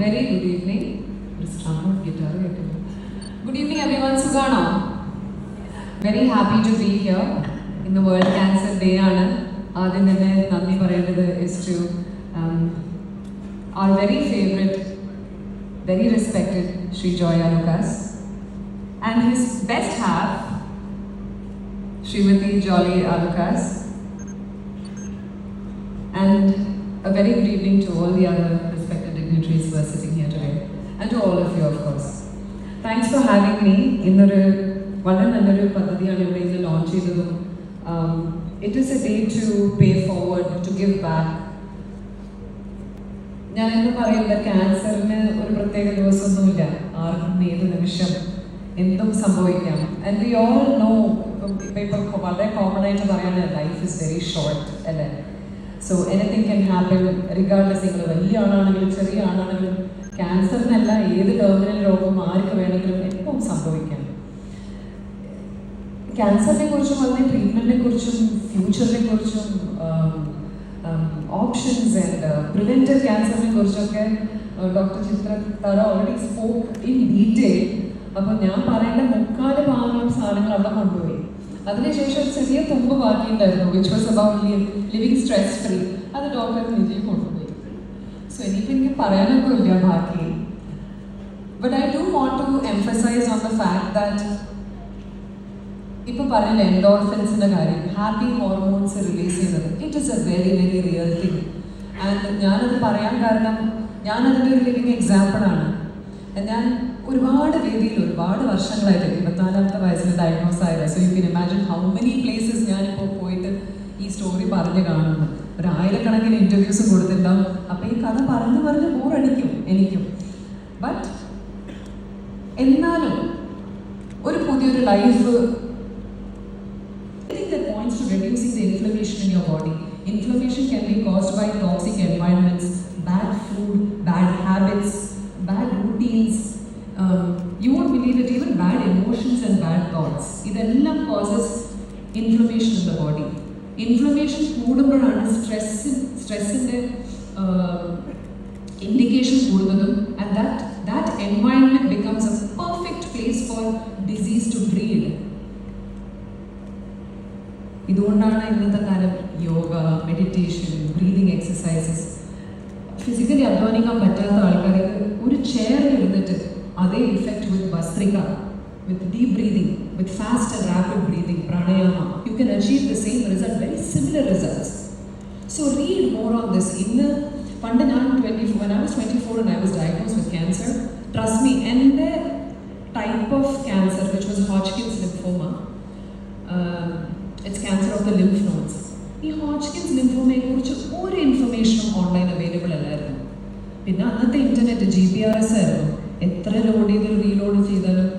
Very good evening guitar കേൾക്കുന്നു good evening every one സുഖാണോ very happy to be here ഇന്ന് world cancer day ആണ് ആദ്യം തന്നെ നന്ദി പറയേണ്ടത് is to our very favorite, very respected Sri Joya Lucas, and his best half, Srimati Jolly Alukas. And a very good evening to all the other respected dignitaries who are sitting here today, and to all of you, of course. Thanks for having me. ഇന്നൊരു വളരെ നല്ലൊരു പദ്ധതിയാണ് ഇവിടെ ഇന്ന് launch ചെയ്തതും it is a day to pay forward to give back ഞാൻ എന്ന് പറയുന്നത് ക്യാൻസറിന് ഒരു പ്രത്യേക ദിവസമൊന്നുമില്ല ആർക്കും ഏത് നിമിഷം എന്തും സംഭവിക്കാം ആൻഡ് വി ഓൾ നോ ഇപ്പം ഇപ്പം ഇപ്പം വളരെ കോമൺ ആയിട്ട് പറയാൻ ലൈഫ് ഇസ് വെരി ഷോർട്ട് അല്ലേ so anything can happen regardless നിങ്ങൾ വലിയ ആളാണെങ്കിലും ചെറിയ ആളാണെങ്കിലും ക്യാൻസറിനല്ല ഏത് ടെർമിനൽ രോഗം ആർക്ക് വേണമെങ്കിലും എപ്പോൾ സംഭവിക്കാം. ക്യാൻസറിനെ കുറിച്ചും അതിന്റെ ട്രീറ്റ്മെന്റിനെ കുറിച്ചും ഫ്യൂച്ചറിനെ കുറിച്ചും ഓപ്ഷൻസ് ആൻഡ് പ്രിവെന്റീവ് ക്യാൻസറിനെ കുറിച്ചൊക്കെ ഡോക്ടർ ചിത്ര തറ ഓൾറെഡി സ്പോക്ക് ഇൻ ഡീറ്റെയിൽ അപ്പോൾ ഞാൻ പറയേണ്ട മുക്കാൽ ഭാഗം സാധനങ്ങൾ അവിടെ കൊണ്ടുപോയി. അതിനുശേഷം ഒരു ചെറിയ തുമ്പ് ബാക്കിയുണ്ടായിരുന്നു which was about living stress free അത് ഡോക്ടർ നിജി കൊണ്ടുപോയി. സോ ഇനിയിപ്പോൾ എനിക്ക് പറയാനൊക്കെ ഇല്ല ബാക്കി. But I do want to emphasise on the fact that ഇപ്പം പറഞ്ഞില്ല എൻഡോർഫിൻസിന്റെ കാര്യം. ഹാപ്പി ഹോർമോൺസ് റിലീസ് ചെയ്യുന്നത്. It is a very very real thing and ഞാനത് പറയാൻ കാരണം ഞാനതിന്റെ ഒരു ലിവിങ് എക്സാമ്പിളാണ് ഞാൻ ഒരുപാട് രീതിയിൽ ഒരുപാട് വർഷങ്ങളായിട്ട് ഇരുപത്തിനാലാമത്തെ വയസ്സിൽ ഡയഗ്നോസ് ആയത്. So you can imagine how many places ഞാനിപ്പോൾ പോയിട്ട് ഈ സ്റ്റോറി പറഞ്ഞ് കാണുന്നു. ഒരു ആയിരക്കണക്കിന് ഇന്റർവ്യൂസ് കൊടുത്തിട്ടുണ്ടാവും. അപ്പോൾ ഈ കഥ പറഞ്ഞ് പറഞ്ഞ് ബോറടിക്കും എനിക്കും. ബട്ട് എന്നാലും ഒരു പുതിയൊരു life points to reducing the inflammation in your body. Inflammation can be caused by toxic environments, bad food, bad habits, bad routines. Um, you won't believe it, even bad emotions and bad thoughts. ഇതെല്ലാം causes inflammation in the body inflammation കൂടുമ്പോഴാണ് stress സ്ട്രെസ്സിന്റെ indication കൂടുന്നതും and that that environment becomes a perfect place for disease to breed ഇതുകൊണ്ടാണ് ഇന്നത്തെ കാലം yoga meditation breathing exercises physically അധ്വാനിക്കാൻ പറ്റാത്ത ആൾക്കാർക്ക് ഒരു ചെയറിൽ ഇരുന്നിട്ട് അതേ effect with bhastrika with deep breathing with fast and rapid breathing pranayama you can achieve the same result very similar results so read more on this ഇന്ന് പണ്ട് ഞാൻ twenty four I was twenty four and I was diagnosed with cancer trust me എന്റെ type of cancer which was Hodgkin's lymphoma it's cancer of the lymph nodes ഈ ഹോച്ച്കിൻസ് ലിംഫോമയെ കുറിച്ച് ഒരു ഇൻഫർമേഷനും online available അല്ലായിരുന്നു. പിന്നെ അന്നത്തെ internet G P R S ആയിരുന്നു. എത്ര load ചെയ്ത് റീലോഡ് ചെയ്താലും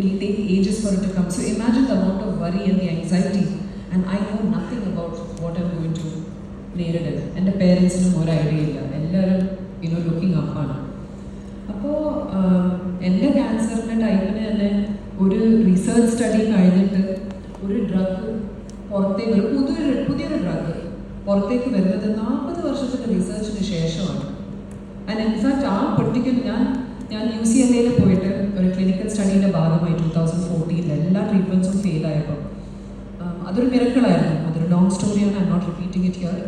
it take ages for to come so imagine the amount of worry and the anxiety and I know nothing about what I'm going to നേരിടൽ. എന്റെ പേരൻസിനും ഒരു idea ഇല്ല. എല്ലാവരും you know looking അപ്പാണ് അപ്പോൾ എന്റെ ക്യാൻസറിന്റെ ടൈപ്പിന് തന്നെ ഒരു റിസർച്ച് സ്റ്റഡി കഴിഞ്ഞിട്ട് ഒരു ഡ്രഗ് പുറത്തേക്ക് ഒരു പുതിയൊരു പുതിയൊരു ഡ്രഗ് പുറത്തേക്ക് വരുന്നത് നാൽപ്പത് വർഷത്തിന്റെ റിസർച്ചിന് ശേഷമാണ്. ആൻഡ് ഇൻഫാക്ട് ആ പെർട്ടിക്കുലർ ഞാൻ ഞാൻ ക്ലിനിക്കൽ സ്റ്റഡീന്റെ ഭാഗമായി ടു തൗസൻഡ് ഫോർട്ടീനിൽ എല്ലാ ട്രീറ്റ്മെന്റ്സും ഫെയിൽ ആയപ്പോൾ അതൊരു മിറക്കിളായിരുന്നു അതൊരു ലോങ് സ്റ്റോറിയാണ് I not repeating it here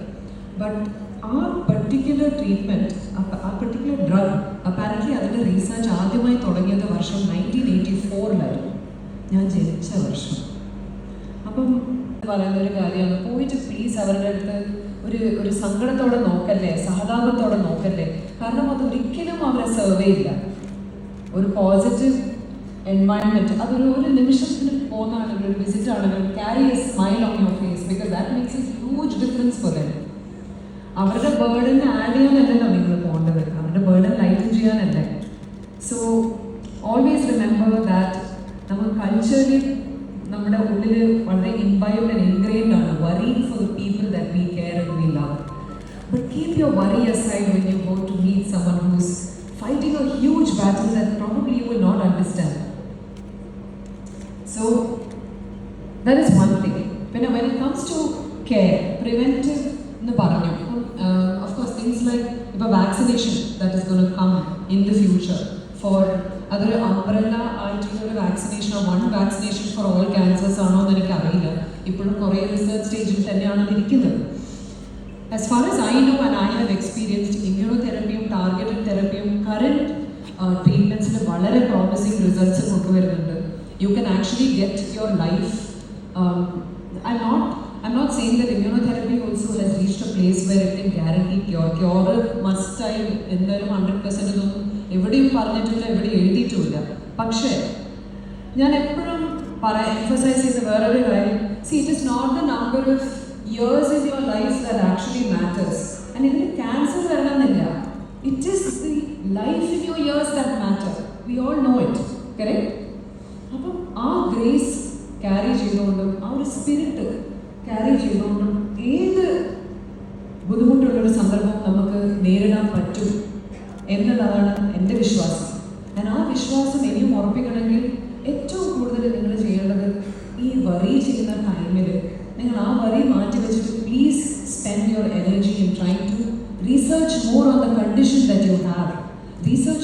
but ആ പെർട്ടിക്കുലർ ട്രീറ്റ്മെന്റ് ആ പെർട്ടിക്കുലർ ഡ്രഗ് അപ്പാരന്റ്ലി അതിന്റെ റീസർച്ച് ആദ്യമായി തുടങ്ങിയത് വർഷം നയന്റീൻ എയ്റ്റി ഫോറിലായിരുന്നു ഞാൻ ജനിച്ച വർഷം. അപ്പം പറയുന്ന ഒരു കാര്യമാണ്. പോയിട്ട് പ്ലീസ് അവരുടെ അടുത്ത് ഒരു ഒരു സങ്കടത്തോടെ നോക്കല്ലേ സഹതാപത്തോടെ നോക്കല്ലേ? കാരണം അത് ഒരിക്കലും അവരെ സെർവ് ചെയ്യില്ല. ഒരു പോസിറ്റീവ് എൻവയൺമെന്റ് അതൊരു ഒരു നിമിഷത്തിന് പോകുന്നതാണെങ്കിൽ ഒരു വിസിറ്റ് ആണെങ്കിലും carry a smile on your face because that makes a huge difference for them അവരുടെ ബേർഡൻ ആഡ് ചെയ്യാനല്ലല്ലോ നിങ്ങൾ പോകേണ്ടത്. അവരുടെ ബേർഡൻ ലൈറ്റൻ ചെയ്യാനല്ലേ. സോ ഓൾവേസ് റിമെമ്പർ ദാറ്റ് നമ്മൾ കൾച്ചറലി നമ്മുടെ ഉള്ളിൽ വളരെ ഇൻബൈഡ് ആൻഡ് ഇൻഗ്രേൻഡ് ആണ്. Worrying for the people that we care and we love but keep your worry aside when you go to meet someone who's fighting a huge battle that probably you will not understand. So that is one thing. When, when it comes to care, preventive എന്ന് പറഞ്ഞു of course things like ഇപ്പോൾ vaccination that is gone come in the future for അതൊരു umbrella ആയിട്ടുള്ള ഒരു വാക്സിനേഷനോ one vaccination for all cancers ആണോ എന്ന് എനിക്കറിയില്ല ഇപ്പോഴും കുറേ റിസർച്ച് സ്റ്റേജിൽ തന്നെയാണ് അത് ഇരിക്കുന്നത്. As far as I know and I have experienced തെറപ്പിയും targeted തെറപ്പിയും uh, ട്രീറ്റ്മെന്റ്സിൽ വളരെ പ്രോമിസിങ് റിസൾട്ട്സ് കൊണ്ടുവരുന്നുണ്ട്. You can actually get your life I not I am not saying that immunotherapy also has reached a place where it can guarantee cure cure മസ്റ്റായി എന്തായാലും hundred percent ഒന്നും എവിടെയും പറഞ്ഞിട്ടില്ല എവിടെയും എഴുതിയിട്ടുമില്ല പക്ഷേ ഞാൻ എപ്പോഴും പറയാൻ എംഫസൈസ് ചെയ്ത വേറൊരു കാര്യം. See it is not the number of years in your life that actually matters and ഇതിന് ക്യാൻസർ വരണമെന്നില്ല. It is the life in your years that matter we all know it correct അപ്പം ആ grace carry ചെയ്തുകൊണ്ടും ആ ഒരു spirit carry ചെയ്തുകൊണ്ടും ഏത് ബുദ്ധിമുട്ടുള്ള ഒരു സന്ദർഭം നമുക്ക് നേരിടാൻ പറ്റും എന്നുള്ളതാണ് എന്റെ വിശ്വാസം. ഞാൻ ആ വിശ്വാസം ഇനിയും ഉറപ്പിക്കണമെങ്കിൽ ഏറ്റവും കൂടുതൽ നിങ്ങൾ ചെയ്യേണ്ടത് ഈ വറി ചെയ്യുന്ന ടൈമിൽ നിങ്ങൾ ആ വറി മാറ്റി വെച്ചിട്ട് please spend your energy in try to research more on the condition that you have research